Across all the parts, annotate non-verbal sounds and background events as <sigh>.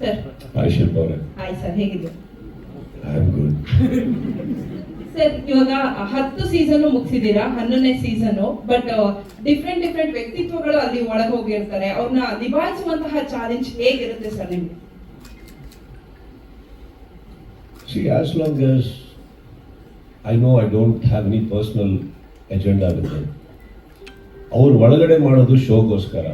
Sir. ಅವರೇ. Hi sir ಹೇಗಿದೆ I good sir ಇವಾಗ ಹತ್ತು ಸೀಸನ್ ಮುಗಿಸಿದೀರಾ ಹನ್ನೊಂದನೇ ಸೀಸನ್ ಬಟ್ ಡಿಫ್ರೆಂಟ್ ಡಿಫ್ರೆಂಟ್ ವ್ಯಕ್ತಿತ್ವಗಳು ಅಲ್ಲಿ ಒಳಗೆ ಹೋಗಿರ್ತಾರೆ. ಅವ್ರನ್ನ ನಿಭಾಯಿಸುವಂತಹ ಚಾಲೆಂಜ್ ಹೇಗಿರುತ್ತೆ ಸರ್ ನಿಮ್ಗೆ? See, as long as I know I don't have any personal agenda with them, ಅವ್ರು ಒಳಗಡೆ ಮಾಡೋದು ಶೋಗೋಸ್ಕರ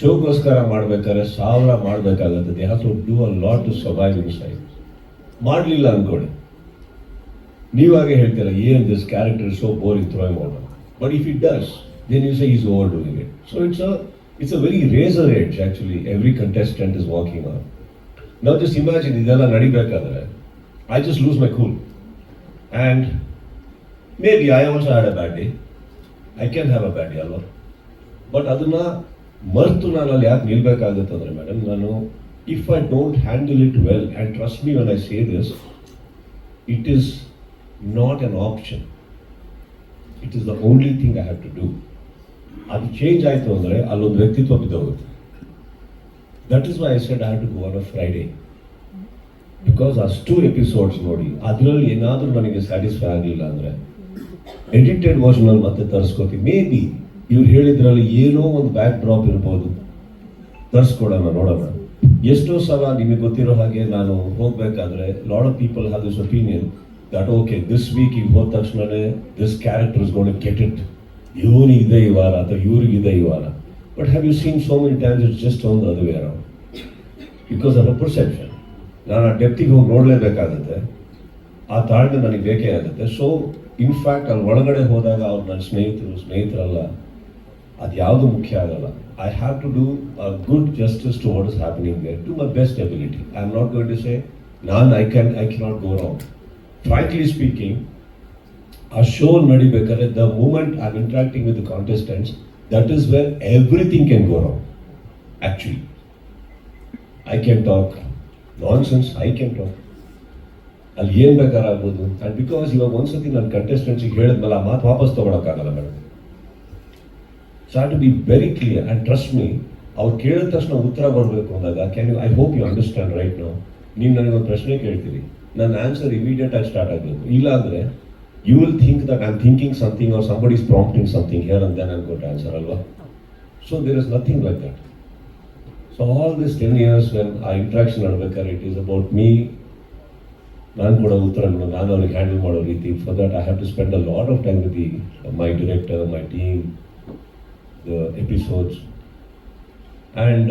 ಶೋಗೋಸ್ಕರ ಮಾಡ್ಬೇಕಾದ್ರೆ ಸಾವಿರ ಮಾಡಬೇಕಾಗತ್ತೆ. They have to do a lot to survive inside ಮಾಡಲಿಲ್ಲ ಅನ್ಕೊಳ್ಳಿ. ನೀವಾಗೆ ಹೇಳ್ತೀರ, ಏನ್ this character so boring throwing over but if it does then you say is over doing it so it's a it's a very razor edge actually every contestant is walking on ನಾವು just imagine ಇದೆಲ್ಲ ನಡಿಬೇಕಾದ್ರೆ I just lose my cool and maybe I also had a bad day I can have a bad day ಅಲ್ವಾ but ಅದನ್ನ ಮರೆತು ನಾನು ಅಲ್ಲಿ ಯಾಕೆ ನಿಲ್ಬೇಕಾಗುತ್ತಂದ್ರೆ madam ನಾನು if I don't handle it well and trust me when I say this it is not an option it is the only thing I have to do ಅದು change ಆಯಿತು ಅಂದರೆ ಅಲ್ಲೊಂದು ವ್ಯಕ್ತಿತ್ವ ಬಿದ್ದೋಗುತ್ತೆ. That is why I said I have to go on a Friday because ಅಷ್ಟು episodes ನೋಡಿ, ಅದರಲ್ಲಿ ಏನಾದರೂ ನನಗೆ ಸ್ಯಾಟಿಸ್ಫೈ ಆಗಲಿಲ್ಲ ಅಂದರೆ ಎಡಿಟೆಡ್ ವರ್ಷನಲ್ಲಿ ಮತ್ತೆ ತರಿಸ್ಕೋತೀವಿ ಮೇ ಬಿ ಇವ್ರು ಹೇಳಿದ್ರಲ್ಲಿ ಏನೋ ಒಂದು ಬ್ಯಾಕ್ ಡ್ರಾಪ್ ಇರ್ಬೋದು. ತರಿಸ್ಕೊಡೋಣ, ನೋಡೋಣ. ಎಷ್ಟೋ ಸಲ ನಿಮಗೆ ಗೊತ್ತಿರೋ ಹಾಗೆ ನಾನು ಹೋಗ್ಬೇಕಾದ್ರೆ lot of people have this opinion that okay this week ಈಗ ಹೋದ ತಕ್ಷಣವೇ this character is get it ಇವನಿಗಿದೆ ಈ ವಾರ ಅಥವಾ ಇವ್ರಿಗಿದೆ ಈ ವಾರ. But have you seen so many times it's just ಒಂದು ಅದು ವೇರ ಬಿಕಾಸ್ ಆಫ್ ಅ ಪರ್ಸೆಪ್ಷನ್ ನಾನು ಆ ಡೆಪ್ತಿಗೆ ಹೋಗಿ ನೋಡಲೇಬೇಕಾಗುತ್ತೆ. ಆ ತಾಳ್ಮೆ ನನಗೆ ಬೇಕೇ ಆಗುತ್ತೆ. ಸೊ ಇನ್ಫ್ಯಾಕ್ಟ್ ಅಲ್ಲಿ ಒಳಗಡೆ ಹೋದಾಗ ಅವ್ರು ನನ್ನ ಸ್ನೇಹಿತರು, ಸ್ನೇಹಿತರಲ್ಲ ಅದು ಮುಖ್ಯ ಆಗಲ್ಲ. I have to do a good justice to what is happening there to my best ability I am not going to say ನಾನು I can I cannot go wrong frankly speaking ಆ show ನಡಿಬೇಕಾದ್ರೆ the moment I am interacting with contestants that is where everything can go wrong actually I can talk nonsense I can talk ಅಲ್ಲಿ ಏನು ಬೇಕಾದ್ರೆ ಆಗ್ಬೋದು. And because ಇವಾಗ ಒಂದ್ಸತಿ ನನ್ನ ಕಂಟೆಸ್ಟೆಂಟ್ಸಿಗೆ ಹೇಳಿದ್ಮೇಲೆ ಆ ಮಾತು ವಾಪಸ್ ತೊಗೊಳಕ್ಕಾಗಲ್ಲ madam so to be very clear and trust me ಅವ್ರು ಕೇಳಿದ ತಕ್ಷಣ ಉತ್ತರ ಬರಬೇಕು ಅಂದಾಗ can you I hope you understand right ನಾವು ನೀವು ನನಗೊಂದು ಪ್ರಶ್ನೆ ಕೇಳ್ತೀರಿ. ನನ್ನ ಆನ್ಸರ್ ಇಮಿಡಿಯೇಟ್ ಆಗಿ ಸ್ಟಾರ್ಟ್ ಆಗಬೇಕು. ಇಲ್ಲ ಅಂದರೆ you will think that I am thinking something or somebody is prompting something here and then ಕೊಟ್ಟ ಆನ್ಸರ್ ಅಲ್ವಾ? So there is nothing like that so all this ten years when ಆ interaction ನಡ್ಬೇಕಾದ್ರೆ it is about me ನಾನು ಕೊಡೋ ಉತ್ತರಗಳು, ನಾನು ಅವ್ರಿಗೆ handle ಮಾಡೋ ರೀತಿ. For that I have to spend a lot of time with my director my team the episodes and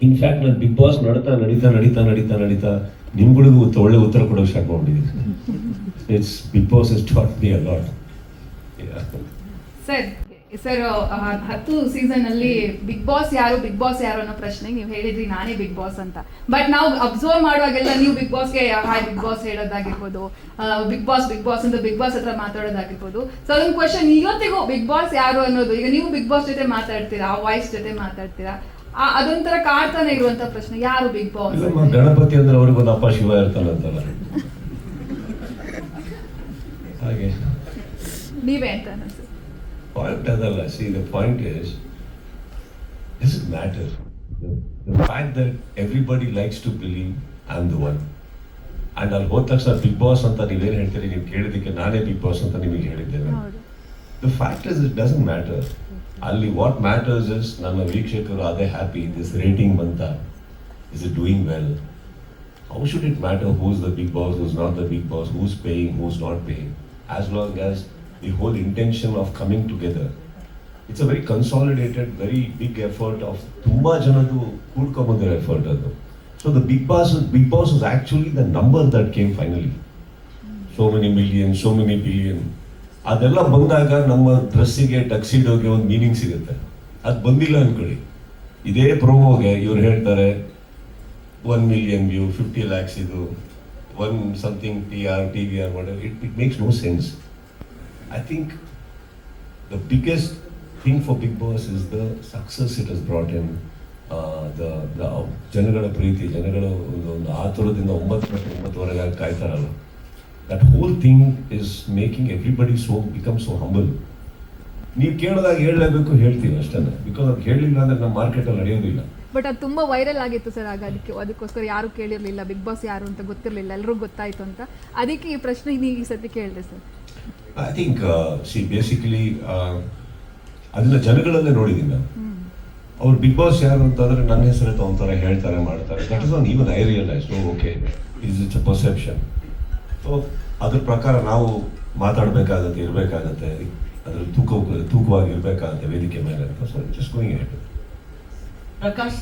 in fact ನಾನು ಬಿಗ್ ಬಾಸ್ ನಡೀತಾ ನಡೀತಾ ನಡೀತಾ ನಡೀತಾ ನಡೀತಾ ನಿಮ್ಗಳಿಗೂ ಒಳ್ಳೆ ಉತ್ತರ ಕೊಡೋಕೆ start ಮಾಡ್ಬಿಟ್ಟಿದ್ದೀನಿ it's Bigg Boss is taught me a lot sir sir ಹತ್ತು ಸೀಸನ್ ಅಲ್ಲಿ ಬಿಗ್ ಬಾಸ್ ಯಾರು ಬಿಗ್ ಬಾಸ್ ಯಾರು ಅನ್ನೋ ಪ್ರಶ್ನೆ ನೀವು ಹೇಳಿದ್ರಿ ನಾನೇ ಬಿಗ್ ಬಾಸ್ ಅಂತ. ಬಟ್ ನಾವು ಅಬ್ಸರ್ವ್ ಮಾಡುವಾಗೆಲ್ಲ ನೀವು ಬಿಗ್ ಬಾಸ್ಗೆ ಹಾಯ್ ಬಿಗ್ ಬಾಸ್ ಹೇಳೋದಾಗಿರ್ಬೋದು ಬಿಗ್ ಬಾಸ್ ಬಿಗ್ ಬಾಸ್ ಅಂತ ಬಿಗ್ ಬಾಸ್ ಹತ್ರ ಮಾತಾಡೋದಾಗಿರ್ಬೋದು. ಸೊ ಅದೊಂದು ಕ್ವಶನ್ ಇವತ್ತಿಗೂ ಬಿಗ್ ಬಾಸ್ ಯಾರು ಅನ್ನೋದು ಈಗ ನೀವು ಬಿಗ್ ಬಾಸ್ ಜೊತೆ ಮಾತಾಡ್ತೀರಾ ಆ ವಾಯ್ಸ್ ಜೊತೆ ಮಾತಾಡ್ತೀರಾ ಅದೊಂಥರ ಕಾಡ್ತಾನೆ ಇರುವಂತ ಪ್ರಶ್ನೆ ಯಾರು ಬಿಗ್ ಬಾಸ್ ಗಣಪತಿ ಅಂದ್ರೆ ಅವ್ರಿಗೊಂದು ಅಪ್ಪ ಶಿವ <laughs> ಹಾಗೆ. ನೀವೇ ಅಂತ ಅನ್ಸುತ್ತೆ. ಪಾಯಿಂಟ್ ಅದಲ್ಲ see the point is this is matter the fact that everybody likes to believe I am the one and ಅಲ್ಲಿ ಹೋದ ತಕ್ಷಣ ಬಿಗ್ ಬಾಸ್ ಅಂತ ನೀವೇನು ಹೇಳ್ತೀರಿ ನೀವು ಕೇಳಿದ್ದಕ್ಕೆ ನಾನೇ ಬಿಗ್ ಬಾಸ್ ಅಂತ ನಿಮಗೆ ಹೇಳಿದ್ದೇನೆ. ಹೌದು. The fact is it doesn't matter ಅಲ್ಲಿ ವಾಟ್ ಮ್ಯಾಟರ್ಸ್ ಇಸ್ ನಮ್ಮ ವೀಕ್ಷಕರು ಅದೇ ಹ್ಯಾಪಿ ದಿಸ್ ರೇಟಿಂಗ್ ಬಂತ. Is it doing well how should it matter who's the Bigg Boss who's not the Bigg Boss who's paying who's not paying as long as the whole intention of coming together it's a very consolidated very big effort of ತುಂಬ ಜನದ್ದು ಕೂಡ್ಕೊಂಬಂದಿರೋ effort ಅದು. So the Bigg Boss Bigg Boss is actually the number that came finally so many million so many billion ಅದೆಲ್ಲ ಬಂದಾಗ ನಮ್ಮ ಡ್ರೆಸ್ಸಿಗೆ ಟಕ್ಸಿಡೋಗೆ ಒಂದು meaning ಸಿಗುತ್ತೆ. ಅದು ಬಂದಿಲ್ಲ ಅಂದ್ಕೊಳ್ಳಿ ಇದೇ ಪ್ರೋಮೋಗೆ ಇವ್ರು ಹೇಳ್ತಾರೆ one million view fifty lakhs ಇದು one something T R T V R ಮಾಡೋ it it makes no sense I think the biggest thing for Bigg Boss is the success it has brought in. The the ಜನಗಳ ಪ್ರೀತಿ, ಜನಗಳ ಒಂದು ಒಂದು ಆತುರದಿಂದ ಒಂಬತ್ತು ಗಂಟೆ ಒಂಬತ್ತುವರೆಗೆ ಕಾಯ್ತಾರಲ್ಲ. That whole thing is making everybody so become so humble ನೀವು ಕೇಳಿದಾಗ ಹೇಳಲೇಬೇಕು, ಹೇಳ್ತೀವಿ ಅಷ್ಟೇ ಬಿಕಾಸ್ ಅದು ಹೇಳಲಿಲ್ಲ ಅಂದ್ರೆ ನಮ್ಮ ಮಾರ್ಕೆಟಲ್ಲಿ ನಡೆಯೋದಿಲ್ಲ. ಬಟ್ ಅದು ತುಂಬಾ ವೈರಲ್ ಆಗಿತ್ತು ಸರ್, ಆಗ ಅದಕ್ಕೆ, ಅದಕ್ಕೋಸ್ಕರ ಯಾರು ಕೇಳಿರ್ಲಿಲ್ಲ. ಬಿಗ್ ಬಾಸ್ ಯಾರು ಅಂತ ಗೊತ್ತಿರಲಿಲ್ಲ. ಎಲ್ಲರಿಗೂ ಗೊತ್ತಾಯ್ತು ಅಂತ. ಅದಕ್ಕೆ ಈ ಪ್ರಶ್ನೆ ಈ ಸತಿ ಕೇಳಿದೆ sir. I think see basically ಅದನ್ನ ಜನಗಳಲ್ಲೇ ನೋಡಿದ್ದೀನಿ. ನಾನು ಅವ್ರು ಬಿಗ್ ಬಾಸ್ ಯಾರು ಅಂತಂದ್ರೆ ನನ್ನ ಹೆಸರೇ ತಗೊಂತಾರೆ ಹೇಳ್ತಾರೆ ಮಾಡ್ತಾರೆ. That is on even I realise okay is it's a perception so ಅದ್ರ ಪ್ರಕಾರ ನಾವು ಮಾತಾಡಬೇಕಾಗತ್ತೆ ಇರಬೇಕಾಗತ್ತೆ. ಅದ್ರ ತೂಕ ತೂಕವಾಗಿ ಇರಬೇಕಾಗತ್ತೆ ವೇದಿಕೆ ಮೇಲೆ ಅಂತ. So just going Prakash